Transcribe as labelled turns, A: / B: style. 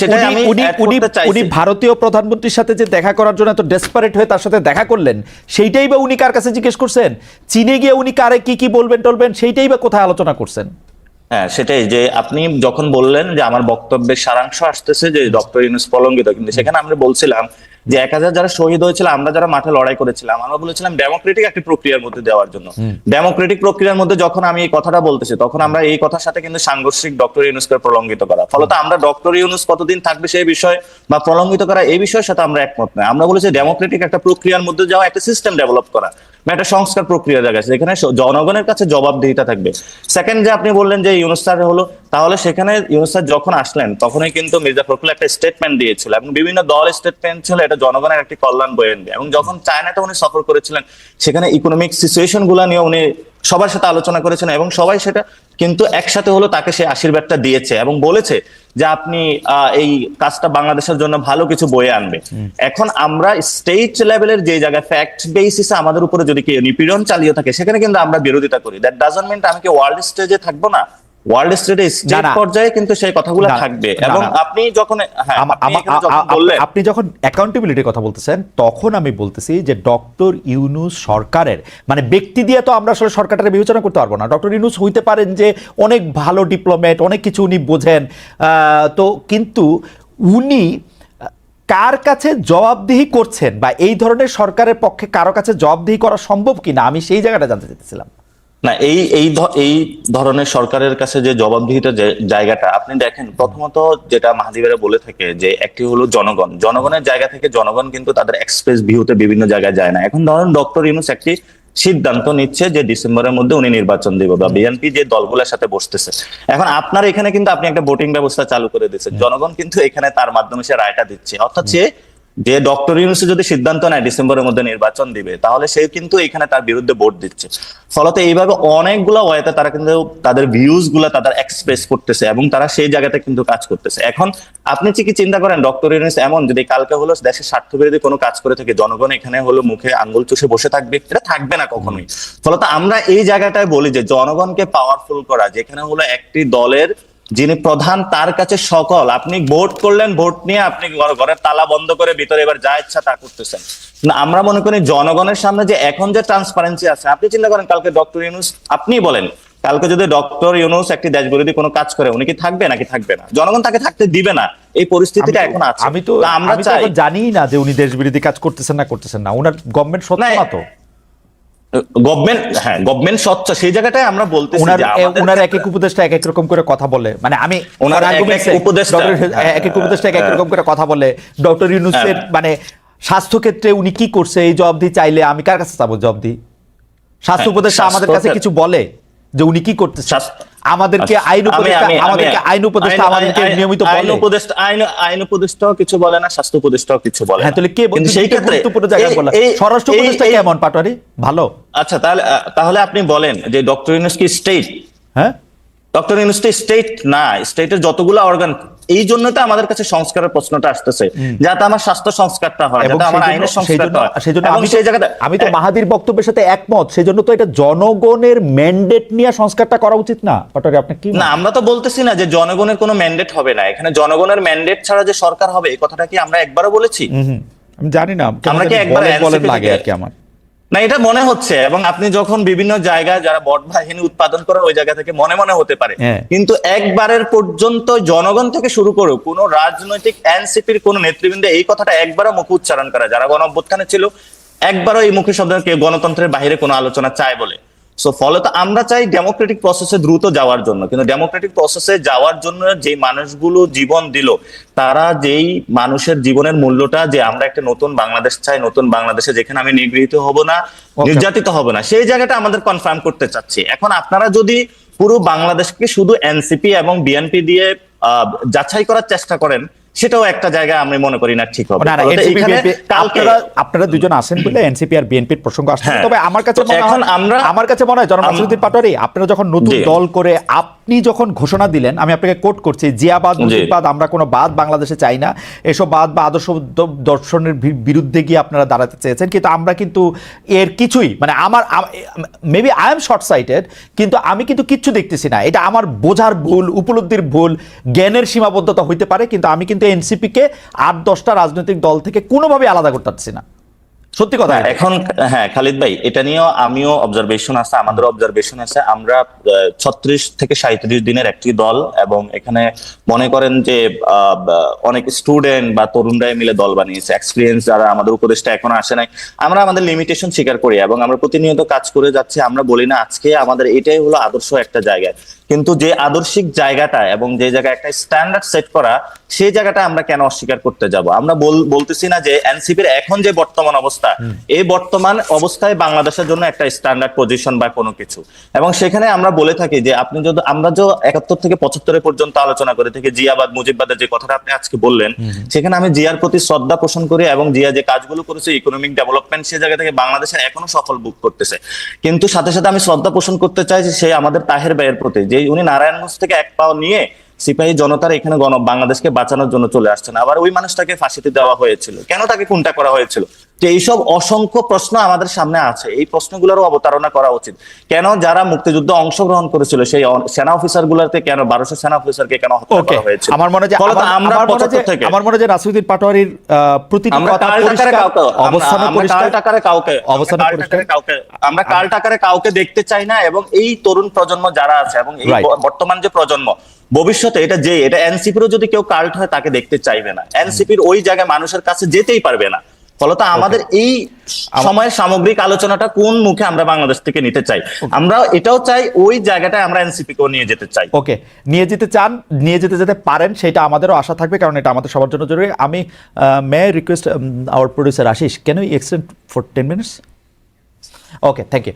A: সেটাই
B: উনি-
A: আমি
B: উনি উনি উনি ভারতীয় প্রধানমন্ত্রীর সাথে যে দেখা করার জন্য এত ডেসপারেট হয়ে তার সাথে দেখা করলেন সেইটাই বা উনি কার কাছে জিজ্ঞেস করছেন? চীনে গিয়ে উনি কারে কি কি বলবেন টলবেন সেইটাই বা কোথায় আলোচনা করছেন?
A: হ্যাঁ সেটাই যে আপনি যখন বললেন যে আমার বক্তব্যের সারাংশ আসতেছে যে ডক্টর ইউনুস প্রলঙ্গিত কিন্তু সেখানে আমরা বলছিলাম যে এক হাজার যারা শহীদ হয়েছিল আমরা যারা মাঠে লড়াই করেছিলাম আমরা বলেছিলাম ডেমোক্রেটিক একটি প্রক্রিয়ার মধ্যে দেওয়ার জন্য। ডেমোক্রেটিক প্রক্রিয়ার মধ্যে যখন আমি এই কথাটা বলতেছি তখন আমরা এই কথার সাথে কিন্তু সাংঘর্ষিক ডক্টর ইউনুসকে প্রলঙ্গিত করা। ফলত আমরা ডক্টর ইউনুস কতদিন থাকবে সেই বিষয় বা প্রলঙ্গিত করা এই বিষয়ের সাথে আমরা একমত নয়। আমরা বলেছি ডেমোক্রেটিক একটা প্রক্রিয়ার মধ্যে যাওয়া একটা সিস্টেম ডেভেলপ করা। একটা সংস্কার প্রক্রিয়া জায়গা আছে। এখানে জনগণের কাছে জবাবদিহিতা থাকবে। সেকেন্ড যে আপনি বললেন যে ইউনুস স্যার হলো তাহলে সেখানে ইউনুস স্যার যখন আসলেন তখনই কিন্তু মির্জা ফখরুল একটা স্টেটমেন্ট দিয়েছিল এবং বিভিন্ন দল স্টেটমেন্ট ছিল এটা জনগণের একটি কল্যাণ বয়ে আনবে। এবং যখন চায়নাটা উনি সফর করেছিলেন সেখানে ইকোনমিক সিচুয়েশনগুলা নিয়ে উনি সবার সাথে আলোচনা করেছেন এবং সবাই সেটা কিন্তু একসাথে হলো তাকে সেই আশীর্বাদটা দিয়েছে এবং বলেছে যে আপনি আহ, এই কাজটা বাংলাদেশের জন্য ভালো কিছু বয়ে আনবে। এখন আমরা স্টেট লেভেলের যে জায়গায় ফ্যাক্ট বেসিসে আমাদের উপরে যদি কেউ নিপীড়ন চালিয়ে থাকে সেখানে কিন্তু আমরা বিরোধিতা করি। দ্যাট ডাজন্ট মিন আমি কি ওয়ার্ল্ড স্টেজে থাকব না? ওয়ার্ল্ড স্টেট
B: না।
A: পর্যায়ে কিন্তু সেই কথাগুলো থাকবে। এবং আপনি যখন হ্যাঁ আপনি যখন
B: অ্যাকাউন্টেবিলিটির কথা বলতেছেন তখন আমি বলতেছি যে ডক্টর ইউনুস সরকারের মানে ব্যক্তি দিয়ে তো আমরা আসলে সরকারটা বিবেচনা করতে পারব না। ডক্টর ইউনুস হইতে পারেন যে অনেক ভালো ডিপ্লোমেট অনেক কিছু উনি বোঝেন। তো কিন্তু উনি কার কাছে জবাবদিহি করছেন বা এই ধরনের সরকারের পক্ষে কারও কাছে জবাবদিহি করা সম্ভব কিনা আমি সেই জায়গাটা জানতে চাইতেছিলাম।
A: না, এই এই এই ধরনের সরকারের কাছে যে জবাবদিহিতা জায়গাটা, আপনি দেখেন প্রথমত যেটা মাহাদিবেরা বলে থাকে যে একটি হলো জনগণ। জনগণের জায়গা থেকে জনগণ কিন্তু তাদের এক্সপ্রেস ভিউতে বিভিন্ন জায়গায় যায় না। এখন ধরেন ডক্টর ইউনুস একটি সিদ্ধান্ত নিচ্ছে যে ডিসেম্বরের মধ্যে উনি নির্বাচন দিব বা বিএনপি যে দলগুলোর সাথে বসতেছে। এখন আপনার এখানে কিন্তু আপনি একটা ভোটিং ব্যবস্থা চালু করে দিচ্ছেন জনগণ কিন্তু এখানে তার মাধ্যমে সে রায়টা দিচ্ছে। অর্থাৎ সে যে ডক্টর ইউনুস যদি সিদ্ধান্ত নেয় ডিসেম্বরের মধ্যে নির্বাচন দিবে, তাহলে সে কিন্তু এখানে তার বিরুদ্ধে ভোট দিচ্ছে। ফলত এইভাবে অনেকগুলো ওয়েতে তারা কিন্তু তাদের ভিউজগুলা তাদের এক্সপ্রেস করতেছে এবং তারা সেই জায়গাতে কিন্তু কাজ করতেছে। এখন আপনি কি চিন্তা করেন? ডক্টর ইউনুস এমন যদি কালকে হলো দেশের স্বার্থ বিরোধী কোনো কাজ করে থাকে, জনগণ এখানে হলো মুখে আঙ্গুল চুষে বসে থাকবে, এটা থাকবে না কখনোই। ফলত আমরা এই জায়গাটায় বলি যে জনগণকে পাওয়ারফুল করা, যেখানে হলো একটি দলের যিনি প্রধান তার কাছে সকল। আপনি ভোট করলেন ভোট নিয়ে আপনি ঘরের তালা বন্ধ করে ভিতরে এবার যা ইচ্ছা তা করতেছেন। আমরা মনে করি জনগণের সামনে যে এখন যে ট্রান্সপারেন্সি আছে আপনি চিন্তা করেন কালকে ডক্টর ইউনুস আপনি বলেন কালকে যদি ডক্টর ইউনুস একটি দেশ বিরোধী কোনো কাজ করে উনি কি থাকবে নাকি থাকবে না? জনগণ তাকে থাকতে দিবে না। এই পরিস্থিতিটা এখন আছে।
B: আমি তো
A: আমরা চাই
B: জানিই না যে উনি দেশ বিরোধী কাজ করতেছেন না করতেছেন না। ওনার গভর্নমেন্ট সত্য
A: না
B: তো।
A: গভর্নমেন্ট হ্যাঁ গভর্নমেন্ট স্বচ্ছ সেই জায়গাটায় আমরা বলতে
B: ওনার এক এক উপদেষ্টা এক এক রকম করে কথা বলে মানে আমি
A: ওনার
B: for
A: এক এক
B: উপদেশটা
A: উপদেষ্টা, হ্যাঁ,
B: এক এক উপদেষ্টা এক এক
A: হ্যাঁ।
B: রকম করে কথা বলে ডক্টর ইউনুসের
A: হ্যাঁ।
B: মানে স্বাস্থ্য ক্ষেত্রে উনি কি করছে এই জবাবদি চাইলে আমি কার কাছে যাব জবাবদি স্বাস্থ্য
A: উপদেশটা
B: উপদেষ্টা আমাদের কাছে কিছু বলে যে উনি কি
A: করতে
B: আমাদেরকে
A: আচ্ছা,
B: আইন
A: আমি-
B: উপদেষ্টা
A: আমি- আমি-
B: আমাদেরকে আইন উপদেষ্টা আমাদেরকে নিয়মিত
A: আইন উপদেষ্টা আইন আইন উপদেষ্টাও কিছু বলে না স্বাস্থ্য উপদেষ্টাও কিছু বলে
B: হ্যাঁ তাহলে কে
A: সেই ক্ষেত্রে
B: গুরুত্বপূর্ণ
A: জায়গা
B: বলা। স্বরাষ্ট্র উপদেষ্টা কেমন পাটোয়ারি? ভালো।
A: আচ্ছা তাহলে তাহলে আপনি বলেন যে ডক্টর ইউনুস কি স্টেট
B: হ্যাঁ?
A: ডক্টর ইউনুস স্টেট না স্টেটের যতগুলো অর্গান এই জন্য তো আমাদের কাছে সংস্কারের প্রশ্নটা আসতেছে যাতে আমার স্বাস্থ্য সংস্কারটা হয় যাতে আমার আইনের সংস্কারটা হয়।
B: আমি
A: সেই
B: আমি তো মাহাদির বক্তব্যের সাথে একমত সেই জন্য তো এটা জনগণের ম্যান্ডেট নিয়ে সংস্কারটা করা উচিত না। আপনি কি
A: না আমরা তো বলতেছি না যে জনগণের কোনো ম্যান্ডেট হবে না। এখানে জনগণের ম্যান্ডেট ছাড়া যে সরকার হবে এই কথাটা কি আমরা একবারও বলেছি।
B: আমি জানি না
A: আমরা কি একবার
B: লাগে আর কি আমার।
A: না এটা মনে হচ্ছে এবং আপনি যখন বিভিন্ন জায়গায় যারা বট বাহিনী উৎপাদন করে ওই জায়গা থেকে মনে মনে হতে পারে
B: হ্যাঁ।
A: কিন্তু একবারের পর্যন্ত জনগণ থেকে শুরু করে কোন রাজনৈতিক এনসিপির কোন নেতৃবৃন্দ এই কথাটা একবারও মুখে উচ্চারণ করে যারা গণ অভ্যুত্থানে ছিল একবারও এই মুখে শব্দ কেউ গণতন্ত্রের বাইরে কোনো আলোচনা চায় বলে সো ফলত আমরা চাই ডেমোক্রেটিক প্রসেসে দ্রুত যাওয়ার জন্য। কিন্তু ডেমোক্রেটিক প্রসেসে যাওয়ার জন্য যে মানুষগুলো জীবন দিল তারা যেই মানুষের জীবনের মূল্যটা যে আমরা একটা নতুন বাংলাদেশ চাই নতুন বাংলাদেশে যেখানে আমি নিগৃহীত হব না নির্যাতিত হব না সেই জায়গাটা আমাদের কনফার্ম করতে চাচ্ছি। এখন আপনারা যদি পুরো বাংলাদেশকে শুধু এনসিপি এবং বিএনপি দিয়ে আহ, যাচাই করার চেষ্টা করেন সেটাও একটা জায়গা আমি মনে করি না ঠিক হবে।
B: আপনারা আপনারা দুজন আসেন বলে এনসিপি আর বিএনপির প্রসঙ্গ আসছে।
A: হ্যাঁ।
B: তবে আমার কাছে মনে হয়
A: এখন আমরা-
B: আমার কাছে মনে হয় জনাব
A: আম-
B: পাটোয়ারি আপনারা যখন নতুন দল করে আপনি আপনি যখন ঘোষণা দিলেন আমি আপনাকে কোট করছি জিয়াবাদ। মুজিববাদ আমরা কোনো বাদ বাংলাদেশে চাই না। এসব বাদ বা আদর্শ দর্শনের বিরুদ্ধে গিয়ে আপনারা দাঁড়াতে চেয়েছেন। কিন্তু আমরা কিন্তু এর কিছুই মানে আমার maybe I am short sighted কিন্তু আমি কিন্তু কিচ্ছু দেখতেছি না। এটা আমার বোঝার ভুল উপলব্ধির ভুল জ্ঞানের সীমাবদ্ধতা হইতে পারে কিন্তু আমি কিন্তু এনসিপিকে আট দশটা রাজনৈতিক দল থেকে কোনোভাবে আলাদা করতে পারছি না। সত্যি কথা
A: হ্যাঁ, এখন হ্যাঁ খালিদ ভাই এটা নিয়েও আমিও অবজারভেশন আছে আমাদের অবজারভেশন আছে। আমরা ছত্রিশ থেকে সাঁত্রিশ দিনের একটি দল এবং এখানে মনে করেন যে অনেক স্টুডেন্ট বা তরুণরাই মিলে দল বানিয়েছে। এক্সপিরিয়েন্স যারা আমাদের উপদেশটা এখনও আসে নাই। আমরা আমাদের লিমিটেশন স্বীকার করি এবং আমরা প্রতিনিয়ত কাজ করে যাচ্ছি। আমরা বলি না আজকে আমাদের এটাই হলো আদর্শ একটা জায়গায় কিন্তু যে আদর্শিক জায়গাটা এবং যে জায়গায় একটা স্ট্যান্ডার্ড সেট করা সেই জায়গাটা আমরা কেন অস্বীকার করতে যাব? আমরা বল- বলতেছি না যে এনসিপির এখন যে বর্তমান অবস্থা এই বর্তমান অবস্থায় বাংলাদেশের জন্য একটা স্ট্যান্ডার্ড পজিশন বা কোনো কিছু। এবং সেখানে আমরা বলে থাকি যে আপনি যদি আমরা যে একাত্তর থেকে পঁচাত্তরে পর্যন্ত আলোচনা করে থেকে জিয়াবাদ মুজিববাদের যে কথাটা আপনি আজকে বললেন সেখানে আমি জিয়ার প্রতি শ্রদ্ধা পোষণ করি এবং জিয়া যে কাজগুলো করেছে ইকোনমিক ডেভেলপমেন্ট সে জায়গা থেকে বাংলাদেশের এখনও সফল বুক করতেছে। কিন্তু সাথে সাথে আমি শ্রদ্ধা পোষণ করতে চাই যে সে আমাদের তাহের ভাইয়ের প্রতি যে উনি নারায়ণগঞ্জ থেকে এক পাও নিয়ে সিপাহী জনতার এখানে গণ বাংলাদেশকে বাঁচানোর জন্য চলে আসছেন। আবার ওই মানুষটাকে ফাঁসিতে দেওয়া হয়েছিল। কেন তাকে কোনটা করা হয়েছিল? তো এইসব অসংখ্য প্রশ্ন আমাদের সামনে আছে এই প্রশ্নগুলোরও অবতারণা করা উচিত। কেন যারা মুক্তিযুদ্ধে অংশগ্রহণ করেছিল সেই সেনা অফিসার গুলাতে কেন বারোশো সেনা অফিসারকে কেন হত্যা করা হয়েছিল
B: আমার মনে হয় যে আমার- যে-
A: থেকে
B: আমার মনে হয় যে পাটোয়ারির প্রতিটি
A: আমরা কাল টাকারে কাউকে দেখতে চাই না এবং এই তরুণ প্রজন্ম যারা আছে এবং এই বর্তমান যে প্রজন্ম ভবিষ্যতে এটা যে এটা এনসিপিরও যদি কেউ কাল্ট হয় তাকে দেখতে চাইবে না। এনসিপির ওই জায়গায় মানুষের কাছে যেতেই পারবে না। ফলত আমাদের এই সময়ের সামগ্রিক আলোচনাটা কোন মুখে আমরা বাংলাদেশ থেকে নিতে চাই? আমরা এটাও চাই ওই জায়গাটায় আমরা এনসিপি কেও নিয়ে যেতে চাই।
B: ওকে নিয়ে যেতে চান নিয়ে যেতে যেতে পারেন সেটা আমাদেরও আশা থাকবে কারণ এটা আমাদের সবার জন্য জরুরি। আমি may request our producer Ashish you extend for ten minutes okay thank you